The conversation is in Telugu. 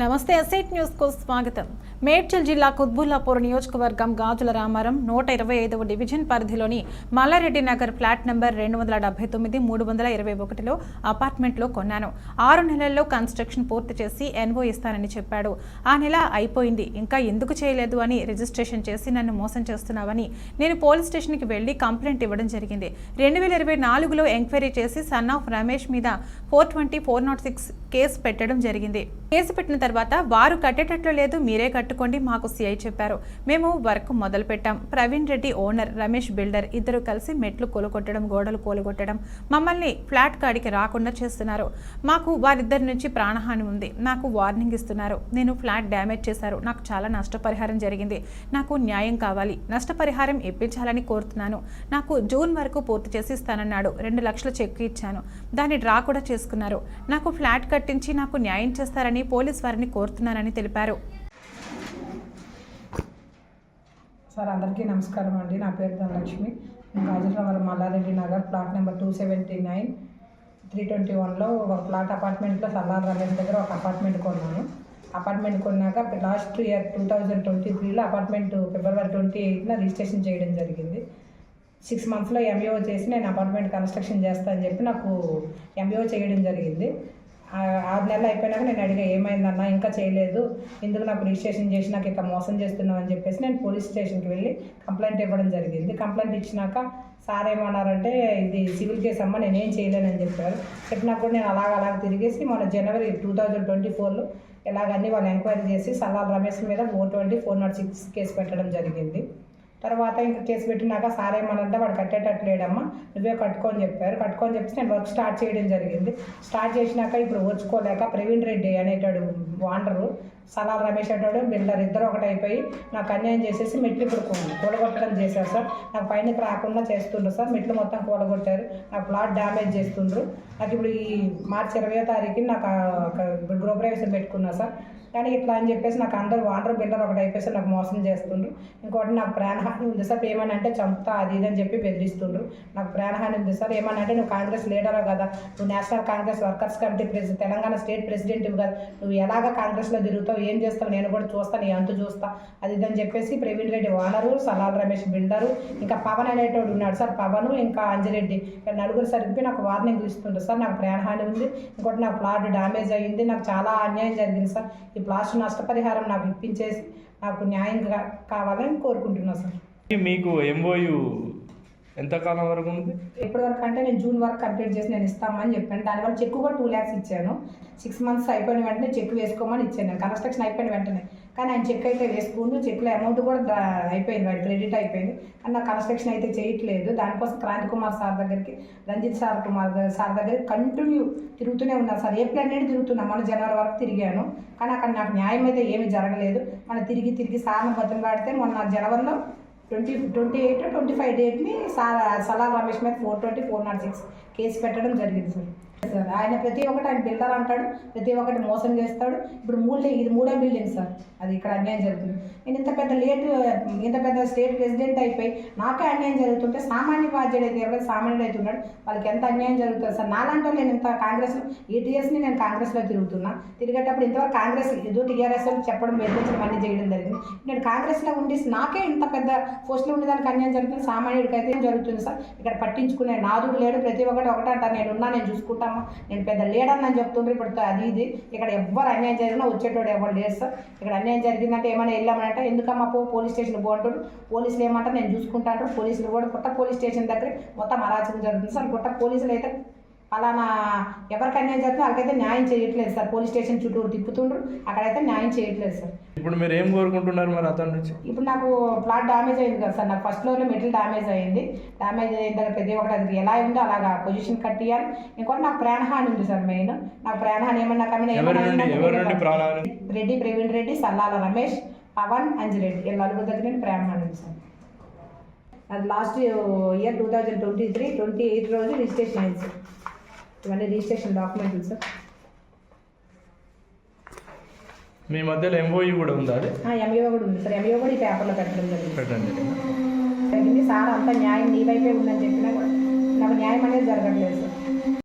నమస్తే అసెట్ న్యూస్కు స్వాగతం. మేడ్చల్ జిల్లా కుత్బుల్లాపూర్ నియోజకవర్గం గాజుల రామారం నూట ఇరవై ఐదవ డివిజన్ పరిధిలోని మల్లారెడ్డి నగర్ ఫ్లాట్ నెంబర్ రెండు వందల డెబ్బై తొమ్మిది మూడు వందల ఇరవై ఒకటిలో అపార్ట్మెంట్లో కొన్నాను. ఆరు నెలల్లో కన్స్ట్రక్షన్ పూర్తి చేసి ఎన్ఓ ఇస్తానని చెప్పాడు. ఆ నెల అయిపోయింది. ఇంకా ఎందుకు చేయలేదు అని రిజిస్ట్రేషన్ చేసి నన్ను మోసం చేస్తున్నావని నేను పోలీస్ స్టేషన్కి వెళ్ళి కంప్లైంట్ ఇవ్వడం జరిగింది. రెండు వేల ఇరవై నాలుగులో ఎంక్వైరీ చేసి సన్ ఆఫ్ రమేష్ మీద four twenty four not six case పెట్టడం జరిగింది. కేసు పెట్టిన తర్వాత వారు కట్టేటట్లు లేదు మీరే పెట్టుకోండి మాకు సిఐ చెప్పారు. మేము వర్క్ మొదలు పెట్టాం ప్రవీణ్ రెడ్డి ఓనర్ రమేష్ బిల్డర్ ఇద్దరు కలిసి మెట్లు కూలగొట్టడం గోడలు కూలగొట్టడం మమ్మల్ని ఫ్లాట్ కాడికి రాకుండా చేస్తున్నారు. మాకు వారిద్దరి నుంచి ప్రాణహాని ఉంది. నాకు వార్నింగ్ ఇస్తున్నారు. నేను ఫ్లాట్ డ్యామేజ్ చేశారు. నాకు చాలా నష్టపరిహారం జరిగింది. నాకు న్యాయం కావాలి. నష్టపరిహారం ఇప్పించాలని కోరుతున్నాను. నాకు జూన్ వరకు పూర్తి చేసి ఇస్తానన్నాడు. రెండు లక్షల చెక్ ఇచ్చాను. దాన్ని డ్రా కూడా చేసుకున్నారు. నాకు ఫ్లాట్ కట్టించి నాకు న్యాయం చేస్తారని పోలీస్ వారిని కోరుతున్నానని తెలిపారు. సార్ అందరికీ నమస్కారం అండి. నా పేరు ధనలక్ష్మి. నేను Gajulavaram Mallareddy Nagar plot number two seventy nine three twenty వన్లో ఒక ప్లాట్ అపార్ట్మెంట్లో సల్లార్ రమేష్ దగ్గర ఒక అపార్ట్మెంట్ కొన్నాను. అపార్ట్మెంట్ కొన్నాక last year two thousand twenty త్రీలో అపార్ట్మెంట్ ఫిబ్రవరి ట్వంటీ ఎయిట్న రిజిస్ట్రేషన్ చేయడం జరిగింది. సిక్స్ మంత్స్లో ఎంఈఓ చేసి నేను అపార్ట్మెంట్ కన్స్ట్రక్షన్ చేస్తా అని చెప్పి నాకు ఎంఈఓ చేయడం జరిగింది. ఆరు నెలలు అయిపోయినాక నేను అడిగా ఏమైందన్నా? ఇంకా చేయలేదు. ఎందుకు నాకు రిజిస్ట్రేషన్ చేసి నాకు ఇక మోసం చేస్తున్నావు? అని చెప్పేసి నేను పోలీస్ స్టేషన్కి వెళ్ళి కంప్లైంట్ ఇవ్వడం జరిగింది. కంప్లైంట్ ఇచ్చినాక సార్ ఏమన్నారంటే ఇది సివిల్ కేసు అమ్మ నేనేం చేయలేనని చెప్పారు. చెప్పినప్పుడు నేను అలాగ అలాగ తిరిగేసి మన జనవరి టూ థౌజండ్ ట్వంటీ ఫోర్లో ఇలాగన్నీ వాళ్ళు ఎంక్వైరీ చేసి సల్లాల్ రమేష్ మీద four twenty four naught six case పెట్టడం జరిగింది. తర్వాత ఇంకా చేసి పెట్టినాక సారే ఏమనంటే వాడు కట్టేటట్టు లేడమ్మా నువ్వే కట్టుకొని చెప్పారు. కట్టుకొని చెప్పి నేను వర్క్ స్టార్ట్ చేయడం జరిగింది. స్టార్ట్ చేసినాక ఇప్పుడు ఓర్చుకోలేక ప్రవీణ్ రెడ్డి అనేటాడు వాండరు సలాల్ రమేష్ అంటాడు బిల్డర్ ఇద్దరు ఒకటి అయిపోయి నాకు అన్యాయం చేసేసి మెట్లు ఇప్పుడు కూలగొట్టడం చేశారు సార్. నాకు పైనకి రాకుండా చేస్తుండ్రు సార్. మెట్లు మొత్తం కూలగొట్టారు నా ప్లాట్ డ్యామేజ్ చేస్తుండ్రు. నాకు ఇప్పుడు ఈ మార్చి ఇరవై తారీఖున నాకు ఇప్పుడు గృహప్రవేశం పెట్టుకున్నా సార్. కానీ ఇట్లా అని చెప్పేసి నాకు అందరూ వాటర్ బిల్డర్ ఒకటి అయిపోయి నాకు మోసం చేస్తుండ్రు. ఇంకోటి నాకు ప్రాణహాని ఉంది సార్. ఏమని అంటే చంపుతా అది ఇది అని చెప్పి బెదిరిస్తుండ్రు. నాకు ప్రాణహాని ఉంది సార్. ఏమని అంటే నువ్వు కాంగ్రెస్ లీడర్ కదా. నువ్వు national Congress workers committee president Telangana state president కదా. నువ్వు ఎలాగ కాంగ్రెస్లో తిరుగుతావు? ఏం చేస్తావు? నేను కూడా చూస్తా నీ అంతు చూస్తా. అది ఇది అని చెప్పేసి Praveen Reddy owner Salalah Ramesh builder ఇంకా పవన్ అనేటోడు ఉన్నాడు సార్ పవన్ ఇంకా అంజిరెడ్డి. నలుగురు సరిపి నాకు వార్నింగ్ ఇస్తుంటారు సార్ నాకు ప్రాణహాని ఉంది. ఇంకోటి నాకు ప్లాట్ డ్యామేజ్ అయ్యింది నాకు చాలా అన్యాయం జరిగింది సార్. ఈ ప్లాట్ నష్టపరిహారం నాకు ఇప్పించేసి నాకు న్యాయం కావాలని కోరుకుంటున్నాను సార్. మీకు ఎంఓయు ఎంతకాలం వరకు ఉంది? ఎప్పటి వరకు అంటే నేను జూన్ వరకు కంప్లీట్ చేసి నేను ఇస్తామని చెప్పాను. దానివల్ల చెక్ కూడా టూ ల్యాక్స్ ఇచ్చాను. సిక్స్ మంత్స్ అయిపోయిన వెంటనే చెక్ వేసుకోమని ఇచ్చాను నేను. కన్స్ట్రక్షన్ అయిపోయిన వెంటనే. కానీ ఆయన చెక్ అయితే వేసుకుంటూ చెక్లో అమౌంట్ కూడా అయిపోయింది వాడి క్రెడిట్ అయిపోయింది. కానీ నాకు కన్స్ట్రక్షన్ అయితే చేయట్లేదు. దానికోసం క్రాంతి కుమార్ సార్ దగ్గరికి రంజిత్ సార్ కుమార్ సార్ దగ్గరికి కంటిన్యూ తిరుగుతూనే ఉన్నాను సార్. ఏప్రిల్ అనేది తిరుగుతున్నా. మన జనవరి వరకు తిరిగాను. కానీ అక్కడ నాకు న్యాయం అయితే ఏమీ జరగలేదు. మన తిరిగి తిరిగి సార్ని బతిమలాడితే మొన్న జనవరిలో twenty twenty eight twenty five డేట్ని సలా సలాల్ రమేష్ మీద four twenty four naught six case పెట్టడం జరిగింది సార్. ఆయన ప్రతి ఒక్కటి ఆయన బిల్డర్ అంటాడు ప్రతి ఒక్కటి మోసం చేస్తాడు. ఇప్పుడు మూడు ఇది మూడో బిల్డింగ్ సార్. అది ఇక్కడ అన్యాయం జరుగుతుంది. నేను ఇంత పెద్ద లేట్ ఇంత పెద్ద స్టేట్ ప్రెసిడెంట్ అయిపోయి నాకే అన్యాయం జరుగుతుంటే సామాన్య బాధ్యుడు అయితే ఎవరైతే సామాన్యుడు అయితే ఉన్నాడు వాళ్ళకి ఎంత అన్యాయం జరుగుతుంది సార్? నాలాంటి నేను ఇంత కాంగ్రెస్ ఈటీఎస్ని నేను కాంగ్రెస్లో తిరుగుతున్నా. తిరిగేటప్పుడు ఇంతవరకు కాంగ్రెస్ ఏదో టీఆర్ఎస్ చెప్పడం బెదిరించడం అన్ని చేయడం జరిగింది. నేను కాంగ్రెస్లో ఉండి నాకే ఇంత పెద్ద పోస్టులో ఉండేదానికి అన్యాయం జరుగుతుంది సామాన్యుడికి అయితే జరుగుతుంది సార్. ఇక్కడ పట్టించుకునే నాదుడు లేడు ప్రతి ఒక్కటి ఒకటంట నేను ఉన్నా నేను చూసుకుంటామా నేను పెద్ద లీడర్ అని చెప్తుండ్రు. ఇప్పుడు అది ఇది. ఇక్కడ ఎవ్వరు అన్యాయం జరిగినా వచ్చేటోడు ఎవరు లేదు సార్. ఇక్కడ అన్యాయం జరిగిందంటే ఏమైనా వెళ్ళామంటే ఎందుకమ్మా పో పోలీస్ స్టేషన్ పోంటాడు పోలీసులు ఏమంటారు? నేను చూసుకుంటాను పోలీసులు కూడా కొత్త పోలీస్ స్టేషన్ దగ్గర మొత్తం అరాచకం జరుగుతుంది సార్. కొత్త పోలీసులు అయితే అలానా ఎవరికి అన్యాయం జరుగుతుందో వాళ్ళకైతే న్యాయం చేయట్లేదు సార్. పోలీస్ స్టేషన్ చుట్టూరు తిప్పుతుండ్రు. అక్కడైతే న్యాయం చేయట్లేదు సార్. ఇప్పుడు మీరు ఏం కోరుకుంటున్నారు మరి అతని నుంచి? ఇప్పుడు నాకు ప్లాట్ డ్యామేజ్ అయింది కదా సార్. నాకు ఫస్ట్ ఫ్లోర్లో మెటీరియల్ డ్యామేజ్ అయింది. డ్యామేజ్ అయిన తర్వాత ప్రతి ఒక్కటి అది ఎలా ఉందో అలాగా పొజిషన్ కట్టియాలి. ఇంకోటి నాకు ప్రాణహాని ఉంది సార్ మెయిన్. నాకు ప్రాణహాని ఏమన్నా కమిన ప్రాణాలు రెడ్డి ప్రవీణ్ రెడ్డి సల్లాల రమేష్ పవన్ అంజిరెడ్డి వీళ్ళ నలుగురు దగ్గర నుండి ప్రాణహాని ఉంది సార్. అది last year two thousand twenty three twenty eight రోజు రిజిస్ట్రేషన్ అయింది సార్. ఇవన్నీ రిజిస్ట్రేషన్ డాక్యుమెంట్లు సార్. మీ మధ్యలో ఎంఓయు కూడా ఉందా అది? ఎంఈఓ కూడా ఉంది సార్. ఎంఈఓ కూడా ఈ పేపర్లో పెట్టడం జరిగింది. పెట్టండి. జరిగింది సార్. అంతా న్యాయం నీ వైపే ఉందని చెప్పినా కూడా నాకు న్యాయం అనేది జరగట్లేదు సార్.